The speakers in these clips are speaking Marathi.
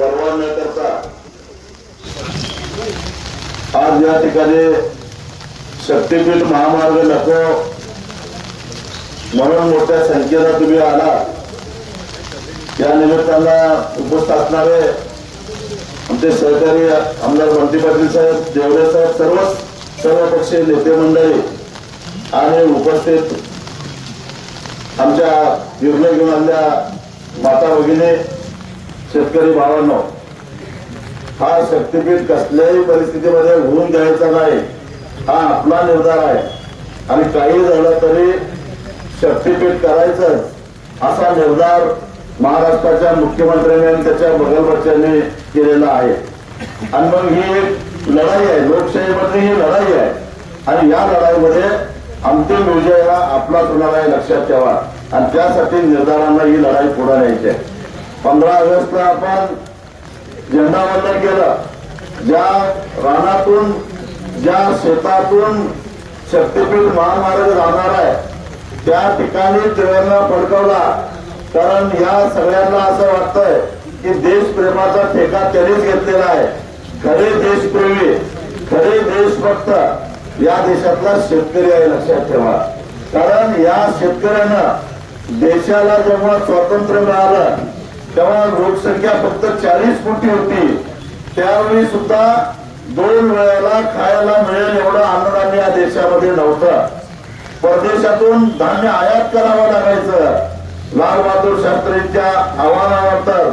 परवा न करता. आज या ठिकाणी शक्तीपीठ महामार्ग नको. म्हणून मोठ्या संख्येनं तुम्ही आला. या निमित्ताला उपस्थित असणारे आमचे सहकारी आमदार मंत्री पाटील साहेब देवडे साहेब सर्वच सर्व पक्षीय नेते मंडळी आणि उपस्थित आमच्या निर्णय घेऊन माता भगिनी शेतकरी भावांनो हा शक्तीपीठ कसल्याही परिस्थितीमध्ये होऊन द्यायचा नाही. हा आपला निर्धार आहे. आणि काही झालं तरी शक्तीपीठ करायचंच. असा निर्धार महाराष्ट्राच्या मुख्यमंत्र्यांनी आणि त्याच्या बगलबच्च्यांनी केलेला आहे. आणि मग ही एक लढाई आहे. लोकशाहीमधली ही लढाई आहे. आणि या लढाईमध्ये अंतिम विजय हा आपलाच होणार आहे लक्षात ठेवा. आणि त्यासाठी निर्धारांना ही लढाई पुढे न्यायची आहे. पंधरा ऑगस्टला आपण झेंडावंदन केलं. ज्या रानातून ज्या शेतातून शक्तीपीठ महामार्ग जाणार आहे त्या ठिकाणी त्रिवर्णा फडकवला. कारण या सगळ्यांना असं वाटतंय की देशप्रेमाचा ठेका त्यांनीच घेतलेला आहे. खरे देशप्रेमी खरे देशभक्त या देशातला शेतकरी आहे लक्षात ठेवा. कारण या शेतकऱ्यानं देशाला जेव्हा स्वातंत्र्य मिळालं तेव्हा लोकसंख्या फक्त चाळीस कोटी होती. त्यावेळी सुद्धा दोन वेळेला खायला मिळेल एवढं अन्नधान्य या देशामध्ये नव्हतं. परदेशातून धान्य आयात करावं लागायचं. लाल बहादूर शास्त्रींच्या आव्हानानंतर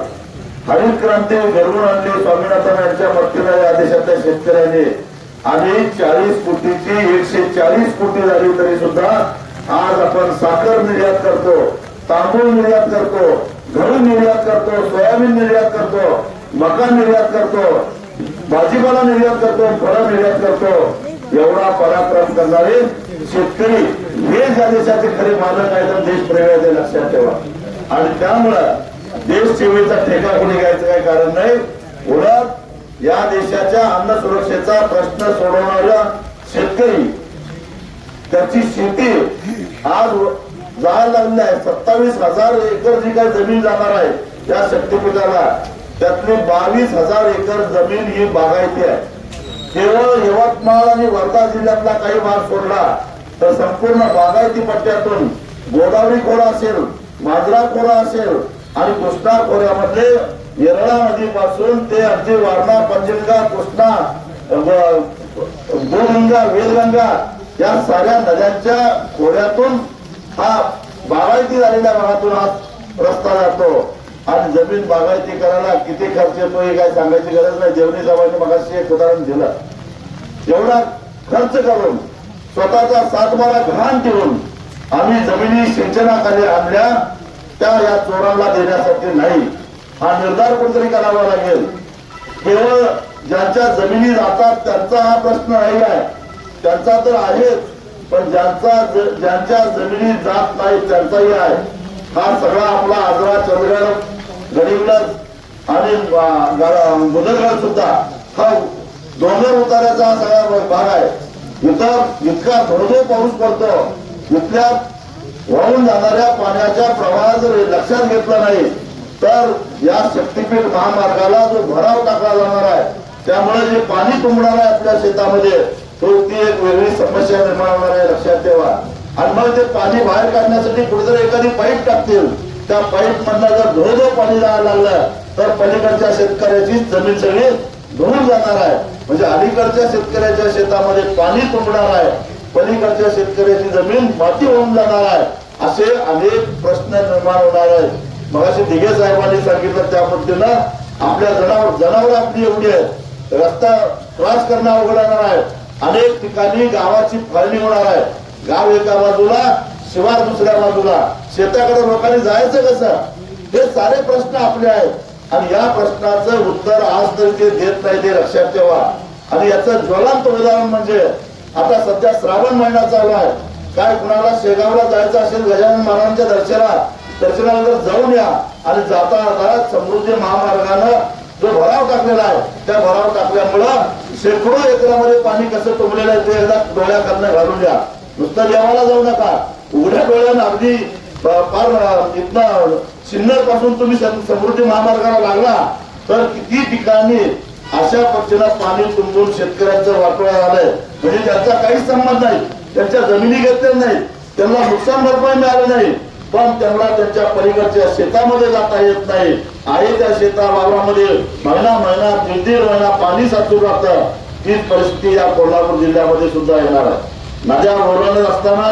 हरित क्रांती घडवून आणली स्वामीनाथन यांच्या मदतीने या देशातल्या शेतकऱ्यांनी. आणि चाळीस कोटीची एकशे चाळीस कोटी झाली तरी सुद्धा आज आपण साखर निर्यात करतो तांदूळ निर्यात करतो. गहू निर्यात करतो सोयाबीन निर्यात करतो मका निर्यात करतो भाजीपाला निर्यात करतो फळं निर्यात करतो. एवढा पराक्रम करणारे शेतकरी हे या देशाचे खरे मालक आहेत आणि देशप्रेमी आहेत लक्षात ठेवा. आणि त्यामुळं देश सेवेचा ठेका कोणी घ्यायचं काही कारण नाही. उलट या देशाच्या अन्न सुरक्षेचा प्रश्न सोडवणारा शेतकरी त्याची शेती आज जायला लागली आहे सत्तावीस हजार एकर जी काही जमीन जाणार आहे त्या शक्तीपीठाला त्यातली बावीस हजार एकर जमीन ही बागायती आहे. केवळ यवतमाळ आणि वर्धा जिल्ह्यातला काही भाग सोडला तर संपूर्ण बागायती पट्ट्यातून गोदावरी खोरा असेल मांजरा खोरा असेल आणि कृष्णा खोऱ्यामध्ये येरळा नदीपासून ते अगदी वारणा पंचगंगा कृष्णा गोगंगा वेलगंगा या साऱ्या नद्यांच्या खोऱ्यातून हा बागायती झालेल्या भागातून हा रस्ता जातो. आणि जमीन बागायती करायला किती खर्च येतो हे काय सांगायची गरज नाही. जेवणी साहेबांनी मगाशी एक उदाहरण दिलं. एवढा खर्च करून स्वतःचा सातबारा घाण ठेवून आम्ही जमिनी सिंचनाखाली आणल्या. त्या या चोरांना देण्यासाठी नाही. हा निर्धार कुठेतरी करावा लागेल. केवळ ज्यांच्या जमिनी जातात त्यांचा हा प्रश्न राहिला आहे त्यांचा तर आहेच. पण ज्यांचा ज्यांच्या जमिनी जात नाही त्यांचाही आहे. हा सगळा आपला आजरा चंद्रगड गडिंगलज आणि मुदलगड सुद्धा हा डोंगर उतार्याचा सगळा भाग आहे. इथं इतका धोधो पाऊस पडतो. इथल्या वाहून जाणाऱ्या पाण्याच्या प्रवाहात जर लक्षात घेतलं नाही तर या शक्तीपीठ महामार्गाला जो भराव टाकला जाणार आहे त्यामुळे जे पाणी तुंबणार आहे आपल्या शेतामध्ये तो ती एक वेगळी समस्या निर्माण होणार आहे लक्षात ठेवा. आणि मग ते पाणी बाहेर काढण्यासाठी कुठेतरी एखादी पाईप टाकतील. त्या पाईप मधला जर धोधो पाणी जायला लागलं तर पलीकडच्या शेतकऱ्याची जमीन सगळी धुवून जाणार आहे. म्हणजे अलीकडच्या शेतकऱ्याच्या शेतामध्ये पाणी तुंबणार आहे. पलीकडच्या शेतकऱ्याची जमीन माती होऊन जाणार आहे. असे अनेक प्रश्न निर्माण होणार आहेत. मगाशी दिघे साहेबांनी सांगितलं त्या पद्धतीनं आपल्या जनावर जनावर आपली एवढी आहेत. रस्ता क्रॉस करणं अवघड होणार आहे. अनेक ठिकाणी गावाची फाळणी होणार आहे. गाव एका बाजूला शिवार दुसऱ्या बाजूला. शेताकडे लोकांनी जायचं कसं? हे सारे प्रश्न आपले आहेत. आणि या प्रश्नाचं उत्तर आज तरी ते देत नाही ते लक्षात ठेवा. आणि याचं ज्वलंत उदाहरण म्हणजे आता सध्या श्रावण महिना चालू आहे. काय कुणाला शेगावला जायचं असेल गजानन महाराजांच्या दर्शना दर्शनाला जाऊन या. आणि जाता जाता समृद्धी महामार्गानं जो भराव टाकलेला आहे त्या भराव टाकल्यामुळं शेकडो एकरामध्ये पाणी कसं तुंबलेलं आहे ते एकदा डोळ्या करणं घालून द्या नुसतं जेवायला जाऊ नका. उघड्या डोळ्यानं अगदी फार इथनं सिन्नरपासून तुम्ही समृद्धी महामार्गाला लागला तर किती ठिकाणी अशा पद्धतीनं पाणी तुंबून शेतकऱ्यांचं वाटोळा झालंय. म्हणजे त्यांचा काहीच संबंध नाही. त्यांच्या जमिनी घेतल्या नाही त्यांना नुकसान भरपाई मिळालं नाही. पण त्यांना त्यांच्या पलीकडच्या शेतामध्ये जाता येत नाही. आहे त्या शेता भागामध्ये महिना महिना दीड दीड महिना पाणी साचू राहतं. तीच परिस्थिती या कोल्हापूर जिल्ह्यामध्ये सुद्धा येणार आहे. नद्या ओरंगत असताना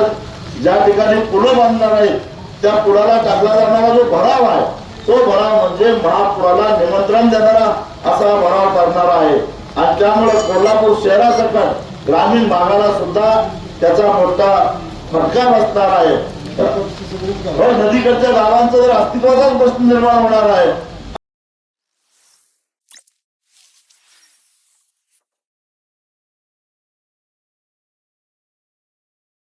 ज्या ठिकाणी पुलं बांधणार आहेत त्या पुलाला टाकला जाणारा जो भराव आहे तो भराव म्हणजे महापुराला निमंत्रण देणारा असा भराव करणारा आहे. आणि त्यामुळे कोल्हापूर शहरासकट ग्रामीण भागाला सुद्धा त्याचा मोठा फटका बसणार आहे. हो, नदीकडच्या गावांचा जर अस्तित्वाचाच प्रश्न निर्माण होणार आहे